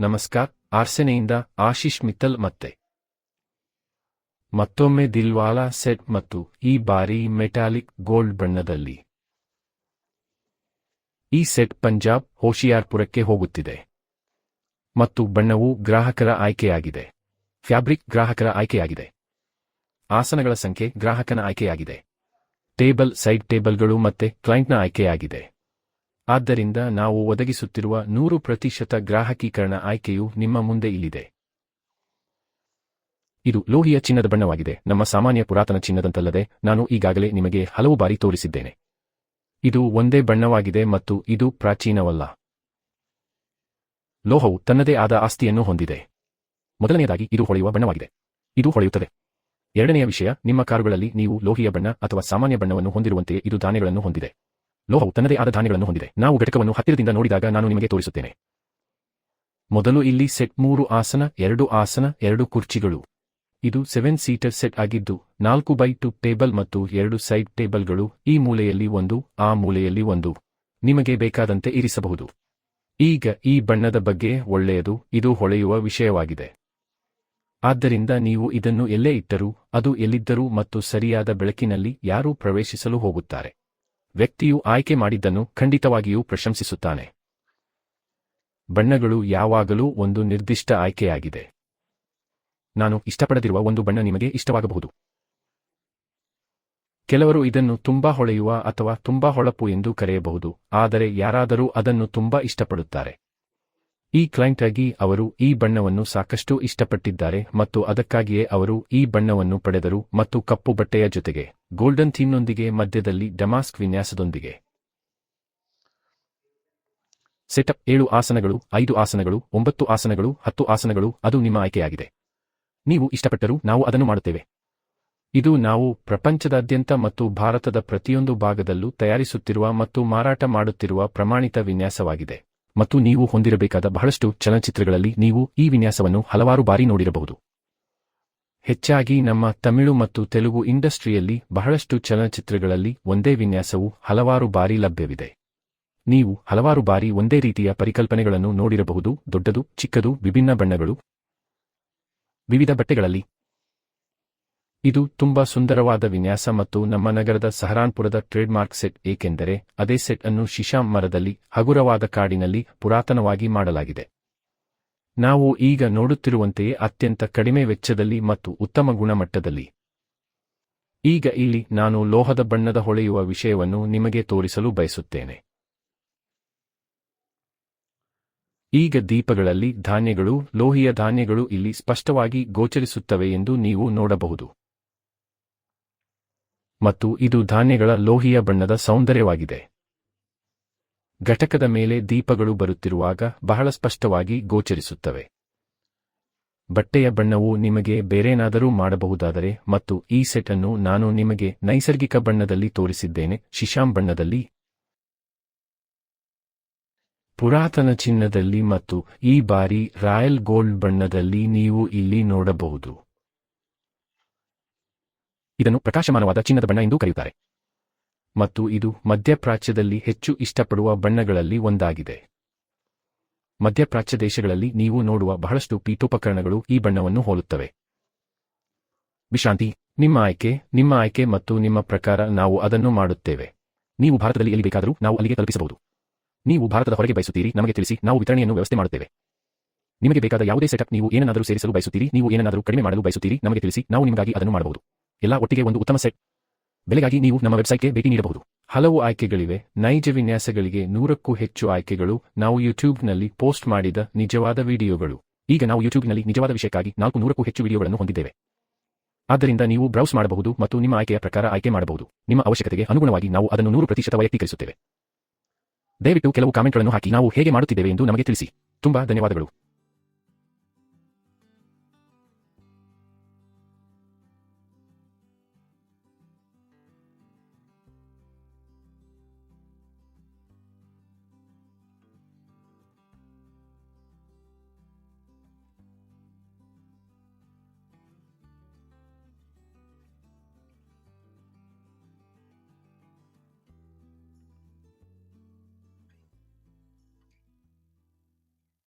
ನಮಸ್ಕಾರ್, ಆರ್ಸೆನೆಯಿಂದ ಆಶೀಶ್ ಮಿತ್ತಲ್ ಮತ್ತೆ. ಮತ್ತೊಮ್ಮೆ ದಿಲ್ವಾಲಾ ಸೆಟ್ ಮತ್ತು ಈ ಬಾರಿ ಮೆಟಾಲಿಕ್ ಗೋಲ್ಡ್ ಬಣ್ಣದಲ್ಲಿ. ಈ ಸೆಟ್ ಪಂಜಾಬ್, ಹೋಶಿಯಾರ್ಪುರಕ್ಕೆ ಹೋಗುತ್ತಿದೆ. ಮತ್ತು ಬಣ್ಣವು ಗ್ರಾಹಕರ ಆಯ್ಕೆಯಾಗಿದೆ. ಫ್ಯಾಬ್ರಿಕ್ ಗ್ರಾಹಕರ ಆಯ್ಕೆಯಾಗಿದೆ. ಆಸನಗಳ ಸಂಖ್ಯೆ ಗ್ರಾಹಕನ ಆಯ್ಕೆಯಾಗಿದೆ. ಟೇಬಲ್, ಸೈಡ್ ಟೇಬಲ್ಗಳು ಮತ್ತೆ ಕ್ಲೈಂಟ್ನ ಆಯ್ಕೆಯಾಗಿದೆ. ಆದ್ದರಿಂದ ನಾವು ಒದಗಿಸುತ್ತಿರುವ ನೂರು ಪ್ರತಿಶತ ಗ್ರಾಹಕೀಕರಣ ಆಯ್ಕೆಯು ನಿಮ್ಮ ಮುಂದೆ ಇಲ್ಲಿದೆ. ಇದು ಲೋಹಿಯ ಚಿನ್ನದ ಬಣ್ಣವಾಗಿದೆ. ನಮ್ಮ ಸಾಮಾನ್ಯ ಪುರಾತನ ಚಿನ್ನದಂತಲ್ಲದೆ ನಾನು ಈಗಾಗಲೇ ನಿಮಗೆ ಹಲವು ಬಾರಿ ತೋರಿಸಿದ್ದೇನೆ. ಇದು ಒಂದೇ ಬಣ್ಣವಾಗಿದೆ ಮತ್ತು ಇದು ಪ್ರಾಚೀನವಲ್ಲ. ಲೋಹವು ತನ್ನದೇ ಆದ ಆಸ್ತಿಯನ್ನು ಹೊಂದಿದೆ. ಮೊದಲನೆಯದಾಗಿ ಇದು ಹೊಳೆಯುವ ಬಣ್ಣವಾಗಿದೆ. ಇದು ಹೊಳೆಯುತ್ತದೆ. ಎರಡನೆಯ ವಿಷಯ, ನಿಮ್ಮ ಕಾರುಗಳಲ್ಲಿ ನೀವು ಲೋಹಿಯ ಬಣ್ಣ ಅಥವಾ ಸಾಮಾನ್ಯ ಬಣ್ಣವನ್ನು ಹೊಂದಿರುವಂತೆಯೇ ಇದು ಧಾನ್ಯಗಳನ್ನು ಹೊಂದಿದೆ. ಲೋಹವು ತನ್ನದೇ ಆದ ಧಾನ್ಯಗಳನ್ನು ಹೊಂದಿದೆ. ನಾವು ಘಟಕವನ್ನು ಹತ್ತಿರದಿಂದ ನೋಡಿದಾಗ ನಾನು ನಿಮಗೆ ತೋರಿಸುತ್ತೇನೆ. ಮೊದಲು ಇಲ್ಲಿ ಸೆಟ್ ಮೂರು ಆಸನ, ಎರಡು ಆಸನ, ಎರಡು ಕುರ್ಚಿಗಳು. ಇದು ಸೆವೆನ್ ಸೀಟರ್ ಸೆಟ್ ಆಗಿದ್ದು, ನಾಲ್ಕು ಬೈ ಟು ಟೇಬಲ್ ಮತ್ತು ಎರಡು ಸೈಡ್ ಟೇಬಲ್ಗಳು ಈ ಮೂಲೆಯಲ್ಲಿ ಒಂದು, ಆ ಮೂಲೆಯಲ್ಲಿ ಒಂದು. ನಿಮಗೆ ಬೇಕಾದಂತೆ ಇರಿಸಬಹುದು. ಈಗ ಈ ಬಣ್ಣದ ಬಗ್ಗೆ ಒಳ್ಳೆಯದು, ಇದು ಹೊಳೆಯುವ ವಿಷಯವಾಗಿದೆ. ಆದ್ದರಿಂದ ನೀವು ಇದನ್ನು ಎಲ್ಲೇ ಇಟ್ಟರೂ, ಅದು ಎಲ್ಲಿದ್ದರೂ ಮತ್ತು ಸರಿಯಾದ ಬೆಳಕಿನಲ್ಲಿ ಯಾರೂ ಪ್ರವೇಶಿಸಲು ಹೋಗುತ್ತಾರೆ. ವ್ಯಕ್ತಿಯು ಆಯ್ಕೆ ಮಾಡಿದ್ದನ್ನು ಖಂಡಿತವಾಗಿಯೂ ಪ್ರಶಂಸಿಸುತ್ತಾನೆ. ಬಣ್ಣಗಳು ಯಾವಾಗಲೂ ಒಂದು ನಿರ್ದಿಷ್ಟ ಆಯ್ಕೆಯಾಗಿದೆ. ನಾನು ಇಷ್ಟಪಡದಿರುವ ಒಂದು ಬಣ್ಣ ನಿಮಗೆ ಇಷ್ಟವಾಗಬಹುದು. ಕೆಲವರು ಇದನ್ನು ತುಂಬಾ ಹೊಳೆಯುವ ಅಥವಾ ತುಂಬಾ ಹೊಳಪು ಎಂದು ಕರೆಯಬಹುದು, ಆದರೆ ಯಾರಾದರೂ ಅದನ್ನು ತುಂಬಾ ಇಷ್ಟಪಡುತ್ತಾರೆ. ಈ ಕ್ಲೈಂಟ್ ಆಗಿ ಅವರು ಈ ಬಣ್ಣವನ್ನು ಸಾಕಷ್ಟು ಇಷ್ಟಪಟ್ಟಿದ್ದಾರೆ ಮತ್ತು ಅದಕ್ಕಾಗಿಯೇ ಅವರು ಈ ಬಣ್ಣವನ್ನು ಪಡೆದರು ಮತ್ತು ಕಪ್ಪು ಬಟ್ಟೆಯ ಜೊತೆಗೆ ಗೋಲ್ಡನ್ ಥೀಮ್ನೊಂದಿಗೆ ಮಧ್ಯದಲ್ಲಿ ಡಮಾಸ್ಕ್ ವಿನ್ಯಾಸದೊಂದಿಗೆ. ಸೆಟಪ್ ಏಳು ಆಸನಗಳು, ಐದು ಆಸನಗಳು, ಒಂಬತ್ತು ಆಸನಗಳು, ಹತ್ತು ಆಸನಗಳು, ಅದು ನಿಮ್ಮ ಆಯ್ಕೆಯಾಗಿದೆ. ನೀವು ಇಷ್ಟಪಟ್ಟರೂ ನಾವು ಅದನ್ನು ಮಾಡುತ್ತೇವೆ. ಇದು ನಾವು ಪ್ರಪಂಚದಾದ್ಯಂತ ಮತ್ತು ಭಾರತದ ಪ್ರತಿಯೊಂದು ಭಾಗದಲ್ಲೂ ತಯಾರಿಸುತ್ತಿರುವ ಮತ್ತು ಮಾರಾಟ ಮಾಡುತ್ತಿರುವ ಪ್ರಮಾಣಿತ ವಿನ್ಯಾಸವಾಗಿದೆ. ಮತ್ತು ನೀವು ಹೊಂದಿರಬೇಕಾದ ಬಹಳಷ್ಟು ಚಲನಚಿತ್ರಗಳಲ್ಲಿ ನೀವು ಈ ವಿನ್ಯಾಸವನ್ನು ಹಲವಾರು ಬಾರಿ ನೋಡಿರಬಹುದು. ಹೆಚ್ಚಾಗಿ ನಮ್ಮ ತಮಿಳು ಮತ್ತು ತೆಲುಗು ಇಂಡಸ್ಟ್ರಿಯಲ್ಲಿ ಬಹಳಷ್ಟು ಚಲನಚಿತ್ರಗಳಲ್ಲಿ ಒಂದೇ ವಿನ್ಯಾಸವು ಹಲವಾರು ಬಾರಿ ಲಭ್ಯವಿದೆ. ನೀವು ಹಲವಾರು ಬಾರಿ ಒಂದೇ ರೀತಿಯ ಪರಿಕಲ್ಪನೆಗಳನ್ನು ನೋಡಿರಬಹುದು, ದೊಡ್ಡದು, ಚಿಕ್ಕದು, ವಿಭಿನ್ನ ಬಣ್ಣಗಳು, ವಿವಿಧ ಬಟ್ಟೆಗಳಲ್ಲಿ. ಇದು ತುಂಬಾ ಸುಂದರವಾದ ವಿನ್ಯಾಸ ಮತ್ತು ನಮ್ಮ ನಗರದ ಸಹರಾನ್ಪುರದ ಟ್ರೇಡ್ಮಾರ್ಕ್ ಸೆಟ್ ಏಕೆಂದರೆ ಅದೇ ಸೆಟ್ ಅನ್ನು ಶಿಶಾಂ ಮರದಲ್ಲಿ ಹಗುರವಾದ ಕಾಡಿನಲ್ಲಿ ಪುರಾತನವಾಗಿ ಮಾಡಲಾಗಿದೆ. ನಾವು ಈಗ ನೋಡುತ್ತಿರುವಂತೆಯೇ ಅತ್ಯಂತ ಕಡಿಮೆ ವೆಚ್ಚದಲ್ಲಿ ಮತ್ತು ಉತ್ತಮ ಗುಣಮಟ್ಟದಲ್ಲಿ. ಈಗ ಇಲ್ಲಿ ನಾನು ಲೋಹದ ಬಣ್ಣದ ಹೊಳೆಯುವ ವಿಷಯವನ್ನು ನಿಮಗೆ ತೋರಿಸಲು ಬಯಸುತ್ತೇನೆ. ಈಗ ದೀಪಗಳಲ್ಲಿ ಧಾನ್ಯಗಳು, ಲೋಹಿಯ ಧಾನ್ಯಗಳು ಇಲ್ಲಿ ಸ್ಪಷ್ಟವಾಗಿ ಗೋಚರಿಸುತ್ತವೆ ಎಂದು ನೀವು ನೋಡಬಹುದು. ಮತ್ತು ಇದು ಧಾನ್ಯಗಳ ಲೋಹಿಯ ಬಣ್ಣದ ಸೌಂದರ್ಯವಾಗಿದೆ. ಘಟಕದ ಮೇಲೆ ದೀಪಗಳು ಬರುತ್ತಿರುವಾಗ ಬಹಳ ಸ್ಪಷ್ಟವಾಗಿ ಗೋಚರಿಸುತ್ತವೆ. ಬಟ್ಟೆಯ ಬಣ್ಣವು ನಿಮಗೆ ಬೇರೇನಾದರೂ ಮಾಡಬಹುದಾದರೆ ಮತ್ತು ಈ ಸೆಟ್ ಅನ್ನು ನಾನು ನಿಮಗೆ ನೈಸರ್ಗಿಕ ಬಣ್ಣದಲ್ಲಿ ತೋರಿಸಿದ್ದೇನೆ ಶಿಶಾಂ ಬಣ್ಣದಲ್ಲಿ. ಪುರಾತನ ಚಿನ್ನದಲ್ಲಿ ಮತ್ತು ಈ ಬಾರಿ ರಾಯಲ್ ಗೋಲ್ಡ್ ಬಣ್ಣದಲ್ಲಿ ನೀವು ಇಲ್ಲಿ ನೋಡಬಹುದು. ಇದನ್ನು ಪ್ರಕಾಶಮಾನವಾದ ಚಿನ್ನದ ಬಣ್ಣ ಎಂದು ಕರೆಯುತ್ತಾರೆ. ಮತ್ತು ಇದು ಮಧ್ಯಪ್ರಾಚ್ಯದಲ್ಲಿ ಹೆಚ್ಚು ಇಷ್ಟಪಡುವ ಬಣ್ಣಗಳಲ್ಲಿ ಒಂದಾಗಿದೆ. ಮಧ್ಯಪ್ರಾಚ್ಯ ದೇಶಗಳಲ್ಲಿ ನೀವು ನೋಡುವ ಬಹಳಷ್ಟು ಪೀಠೋಪಕರಣಗಳು ಈ ಬಣ್ಣವನ್ನು ಹೋಲುತ್ತವೆ. ವಿಶ್ರಾಂತಿ, ನಿಮ್ಮ ಆಯ್ಕೆ ನಿಮ್ಮ ಆಯ್ಕೆ ಮತ್ತು ನಿಮ್ಮ ಪ್ರಕಾರ ನಾವು ಅದನ್ನು ಮಾಡುತ್ತೇವೆ. ನೀವು ಭಾರತದಲ್ಲಿ ಎಲ್ಲಿ ಬೇಕಾದರೂ ನಾವು ಅಲ್ಲಿಗೆ ತಲುಪಿಸಬಹುದು. ನೀವು ಭಾರತದ ಹೊರಗೆ ಬಯಸುತ್ತೀರಿ, ನಮಗೆ ತಿಳಿಸಿ, ನಾವು ವಿತರಣೆಯನ್ನು ವ್ಯವಸ್ಥೆ ಮಾಡುತ್ತೇವೆ. ನಿಮಗೆ ಬೇಕಾದ ಯಾವುದೇ ಸೆಟಪ್ ನೀವು ಏನನ್ನಾದರೂ ಸೇರಿಸಲು ಬಯಸುತ್ತೀರಿ, ನೀವು ಏನನ್ನಾದರೂ ಕಡಿಮೆ ಮಾಡಲು ಬಯಸುತ್ತೀರಿ, ನಮಗೆ ತಿಳಿಸಿ, ನಾವು ನಿಮಗಾಗಿ ಅದನ್ನು ಮಾಡಬಹುದು. ಎಲ್ಲ ಒಟ್ಟಿಗೆ ಒಂದು ಉತ್ತಮ ಸೆಟ್. ಬೆಲೆಗಾಗಿ ನೀವು ನಮ್ಮ ವೆಬ್ಸೈಟ್ಗೆ ಭೇಟಿ ನೀಡಬಹುದು. ಹಲವು ಆಯ್ಕೆಗಳಿವೆ. ನೈಜ ವಿನ್ಯಾಸಗಳಿಗೆ ನೂರಕ್ಕೂ ಹೆಚ್ಚು ಆಯ್ಕೆಗಳು. ನಾವು ಯೂಟ್ಯೂಬ್ನಲ್ಲಿ ಪೋಸ್ಟ್ ಮಾಡಿದ ನಿಜವಾದ ವಿಡಿಯೋಗಳು. ಈಗ ನಾವು ಯೂಟ್ಯೂಬ್ನಲ್ಲಿ ನಿಜವಾದ ವಿಷಯಕ್ಕಾಗಿ ನಾಲ್ಕು ನೂರಕ್ಕೂ ಹೆಚ್ಚು ವಿಡಿಯೋಗಳನ್ನು ಹೊಂದಿದ್ದೇವೆ. ಆದ್ದರಿಂದ ನೀವು ಬ್ರೌಸ್ ಮಾಡಬಹುದು ಮತ್ತು ನಿಮ್ಮ ಆಯ್ಕೆಯ ಪ್ರಕಾರ ಆಯ್ಕೆ ಮಾಡಬಹುದು. ನಿಮ್ಮ ಅವಶ್ಯಕತೆಗೆ ಅನುಗುಣವಾಗಿ ನಾವು ಅದನ್ನು ನೂರು ಪ್ರತಿಶತ ವೈಯಕ್ತೀಕರಿಸುತ್ತೇವೆ. ದಯವಿಟ್ಟು ಕೆಲವು ಕಾಮೆಂಟ್ಗಳನ್ನು ಹಾಕಿ ನಾವು ಹೇಗೆ ಮಾಡುತ್ತಿದ್ದೇವೆ ಎಂದು ನಮಗೆ ತಿಳಿಸಿ. ತುಂಬಾ ಧನ್ಯವಾದಗಳು.